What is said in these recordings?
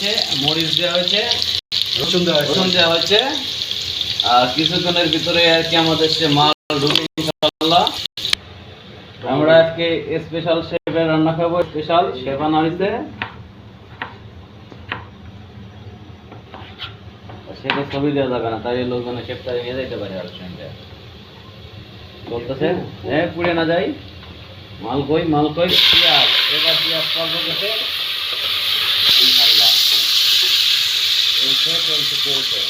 হয়েছে, মরিচ দেওয়া হয়েছে, রসুন দেওয়া। রসুন দেওয়া হয়েছে। আর কিছুক্ষণের ভিতরে আর কি আমাদের সে মাল ঢুকে আমরা আজকে স্পেশাল শেফের রান্না খাব স্পেশাল শেফ আনা সেটা ছবি দেওয়া যাবে না তাই লোকজনের নিয়ে পারে আর বলতেছে হ্যাঁ পুড়ে না যাই। মাল কই মাল কই? পেঁয়াজ। এবার পেঁয়াজ চলছে চলছে চলছে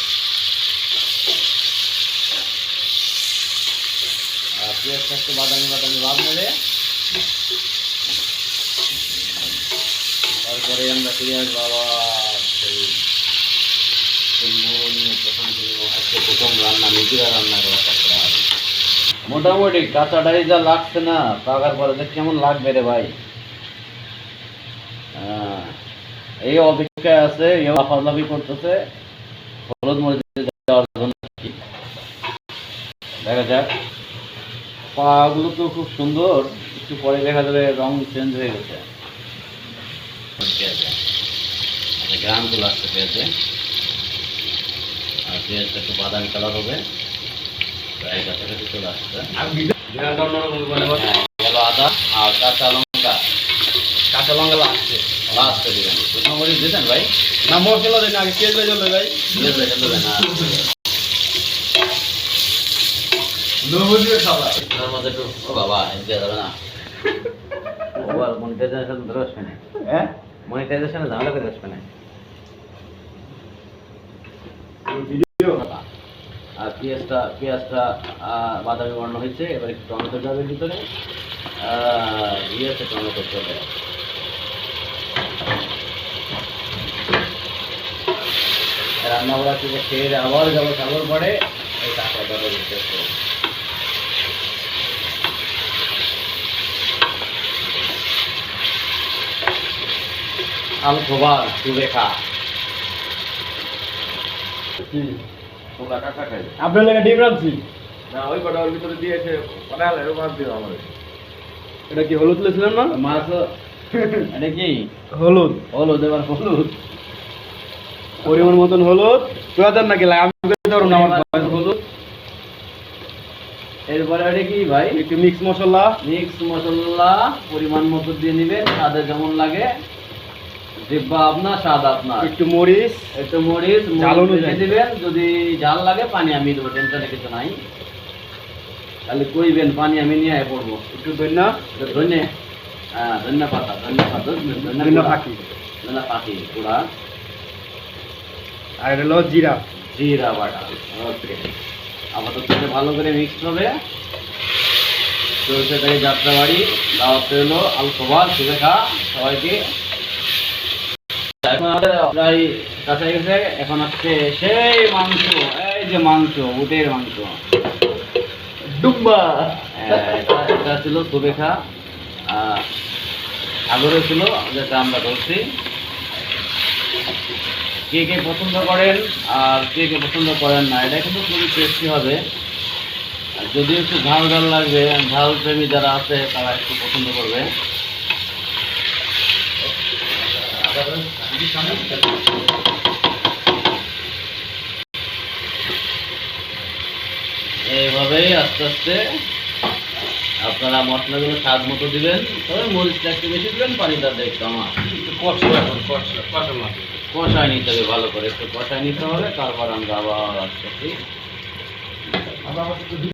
আর পেঁয়াজটা একটু বাদামি বাদামি ভাব নেবে তারপরে আমরা পেঁয়াজ বাবা সেই সুন্দর প্রথম থেকে আজকে প্রথম রান্না নিজেরা রান্না করা তারপরে আর। মোটামুটি কাঁচাটাই যা লাগছে না পাকার পরে যে কেমন লাগবে রে ভাই আহ, এই অপেক্ষায় আছে এও লাফালাফি করতেছে। হলুদ মরিচ দেওয়ার জন্য দেখা যাক। পাগুলো তো খুব সুন্দর একটু পরে দেখা যাবে রং চেঞ্জ হয়ে গেছে। আচ্ছা, গ্রামগুলো আসছে পেঁয়াজে আর পেঁয়াজটা একটু বাদামি কালার হবে। প্রায় কাছাকাছি চলে আসছে। হ্যাঁ, আদা আর কাঁচা মরিচ ভাই? না মশলা দেন আগে পেঁয়াজ ভেজে ভাই? দেবেন না? হ্যাঁ আর পেঁয়াজটা পেঁয়াজটা বাদামি বর্ণ হয়েছে এবার একটু টমেটো যাবে ভিতরে ইয়েতে টমেটো চলে রান্না করা থেকে খেয়ে আবার যাব খাবার পরে এই সুরেখা আপনার লেগে ডিম রাখছি না ওই কটা ওর ভিতরে দিয়েছে বানালে ও মাছ দিও আমার এটা কি হলুদ লেছিলেন না? মাছ এটা কি? হলুদ। হলুদ এবার হলুদ। পরিমাণ মতন হলুদ। প্রয়োজন নাকি লাগে? আমি ধরুন আমার হলুদ। এরপরে এটা কি ভাই? একটু মিক্স মশলা। মিক্স মশলা পরিমাণ মতো দিয়ে নিবেন যেমন লাগে। আপনার স্বাদ আপনার। একটু মরিচ। একটু মরিচ দিবেন যদি ঝাল লাগে পানি আমি দেবো টেনশনে কিছু নাই। তাহলে কইবেন পানি আমি নিয়ে আয় পড়ব। একটু ধন্যে। হ্যাঁ ধন্য পাতা ধন্য পাতা ধন্য পাখি। ধন্য পাখি আর এটা হলো জিরা। জিরা বাটা ওকে। আপাতত এটা ভালো করে মিক্স হবে। চলছে থেকে যাত্রাবাড়ি দাওয়াতে হলো আলকোবার সুরেখা সবাইকে। এখন আমাদের প্রায় কাছে গেছে এখন হচ্ছে সেই মাংস এই যে মাংস উটের মাংস। ডুব্বা হ্যাঁ, এটা- ছিল সুরেখা আহ, সাগরে ছিল যেটা আমরা ধরছি। কে কে পছন্দ করেন আর কে কে পছন্দ করেন না, এটা কিন্তু খুবই টেস্টি হবে। যদি একটু ঝাল ঝাল লাগবে, ঝাল প্রেমী যারা আছে, তারা একটু পছন্দ করবে। এইভাবেই আস্তে আস্তে আপনারা মশলাগুলো স্বাদ মতো দিবেন, তবে মরিচটা একটু বেশি দিবেন, পানিটা একটু আমার কষা এখন কষা কষা মাছ কষায় নিতে হবে ভালো করে। একটু কষায় নিতে হবে তারপর আমরা আবার আবার